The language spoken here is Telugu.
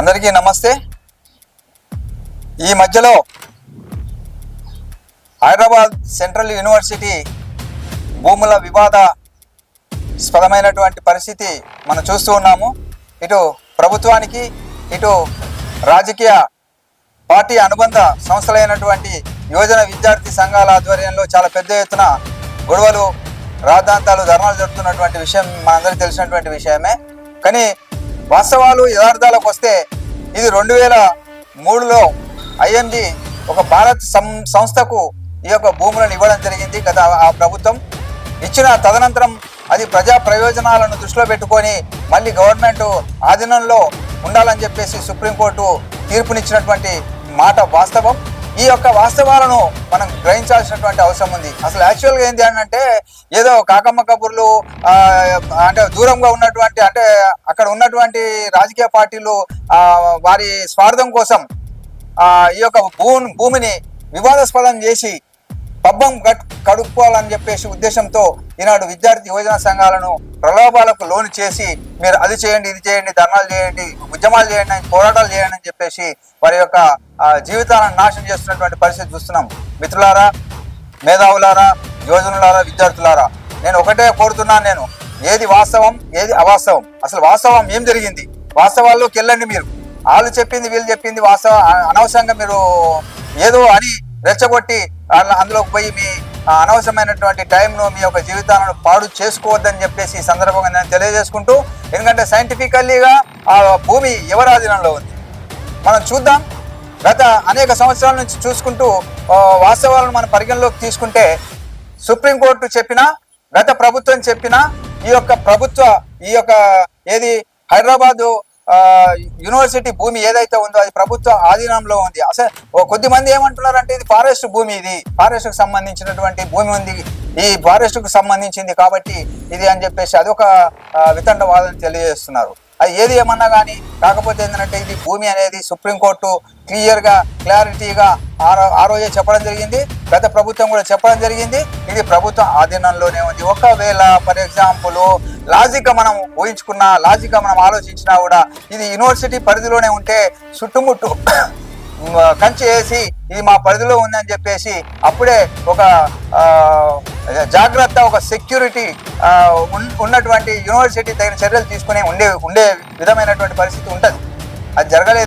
అందరికీ నమస్తే. ఈ మధ్యలో హైదరాబాద్ సెంట్రల్ యూనివర్సిటీ భూముల వివాద స్పదమైనటువంటి పరిస్థితి మనం చూస్తూ ఉన్నాము. ఇటు ప్రభుత్వానికి ఇటు రాజకీయ పార్టీ అనుబంధ సంస్థలైనటువంటి యువజన విద్యార్థి సంఘాల ఆధ్వర్యంలో చాలా పెద్ద ఎత్తున గొడవలు రాద్ధాంతాలు ధర్నాలు జరుపుతున్నటువంటి విషయం మనందరికీ తెలిసినటువంటి విషయమే. కానీ వాస్తవాలు యథార్థాలకు వస్తే ఇది రెండు వేల మూడులో ఐఎండి ఒక భారత్ సం సంస్థకు ఈ యొక్క భూములను ఇవ్వడం జరిగింది గత ఆ ప్రభుత్వం. ఇచ్చిన తదనంతరం అది ప్రజా ప్రయోజనాలను దృష్టిలో పెట్టుకొని మళ్ళీ గవర్నమెంట్ ఆధీనంలో ఉండాలని చెప్పేసి సుప్రీంకోర్టు తీర్పునిచ్చినటువంటి మాట వాస్తవం. ఈ యొక్క వాస్తవాలను మనం గ్రహించాల్సినటువంటి అవసరం ఉంది. అసలు యాక్చువల్గా ఏంటి అని అంటే ఏదో కాకమ్మ కబుర్లు అంటే దూరంగా ఉన్నటువంటి అంటే అక్కడ ఉన్నటువంటి రాజకీయ పార్టీలు వారి స్వార్థం కోసం ఈ యొక్క భూ భూమిని వివాదాస్పదం చేసి పబ్బం గట్ కడుక్కోవాలని చెప్పేసి ఉద్దేశంతో ఈనాడు విద్యార్థి యువజన సంఘాలను ప్రలోభాలకు లోను చేసి మీరు అది చేయండి ఇది చేయండి ధర్నాలు చేయండి ఉద్యమాలు చేయండి పోరాటాలు చేయండి అని చెప్పేసి వారి యొక్క జీవితాలను నాశనం చేస్తున్నటువంటి పరిస్థితి చూస్తున్నాం. మిత్రులారా మేధావులారా యువజనులారా విద్యార్థులారా నేను ఒకటే కోరుతున్నాను నేను. ఏది వాస్తవం ఏది అవాస్తవం? అసలు వాస్తవం ఏం జరిగింది? వాస్తవాల్లోకి వెళ్ళండి మీరు. వాళ్ళు చెప్పింది వీళ్ళు చెప్పింది వాస్తవ అనవసరంగా మీరు ఏదో అని రెచ్చగొట్టి అందులోకి పోయి మీ అనవసరమైనటువంటి టైంను మీ యొక్క జీవితాలను పాడు చేసుకోవద్దని చెప్పేసి ఈ సందర్భంగా నేను తెలియజేసుకుంటూ ఎందుకంటే సైంటిఫికల్లీగా ఆ భూమి యువరాధీనంలో ఉంది. మనం చూద్దాం. గత అనేక సంవత్సరాల నుంచి చూసుకుంటూ వాస్తవాలను మనం పరిగణలోకి తీసుకుంటే సుప్రీంకోర్టు చెప్పినా గత ప్రభుత్వం చెప్పినా ఈ యొక్క ప్రభుత్వ ఈ యొక్క ఏది హైదరాబాదు యూనివర్సిటీ భూమి ఏదైతే ఉందో అది ప్రభుత్వ ఆధీనంలో ఉంది. అసలు ఓ కొద్ది మంది ఏమంటున్నారంటే ఇది ఫారెస్ట్ భూమి ఇది. ఫారెస్ట్కు సంబంధించినటువంటి భూమి ఉంది. ఈ ఫారెస్ట్కు సంబంధించింది కాబట్టి ఇది అని చెప్పేసి అదొక ఆ, వితండవాదం తెలియజేస్తున్నారు. అది ఏది ఏమన్నా కానీ కాకపోతే ఏంటంటే ఇది భూమి అనేది సుప్రీంకోర్టు క్లియర్గా క్లారిటీగా ఆరో ఆ రోజే చెప్పడం జరిగింది. గత ప్రభుత్వం కూడా చెప్పడం జరిగింది. ఇది ప్రభుత్వం ఆధీనంలోనే ఉంది. ఒకవేళ ఫర్ ఎగ్జాంపుల్ లాజిక్గా మనం ఊహించుకున్నా లాజిక్గా మనం ఆలోచించినా కూడా ఇది యూనివర్సిటీ పరిధిలోనే ఉంటే చుట్టుముట్టు కంచి వేసి ఇది మా పరిధిలో ఉందని చెప్పేసి అప్పుడే ఒక జాగ్రత్త ఒక సెక్యూరిటీ ఉన్నటువంటి యూనివర్సిటీ తగిన చర్యలు తీసుకుని ఉండే ఉండే విధమైనటువంటి పరిస్థితి ఉంటుంది. అది జరగలేదు.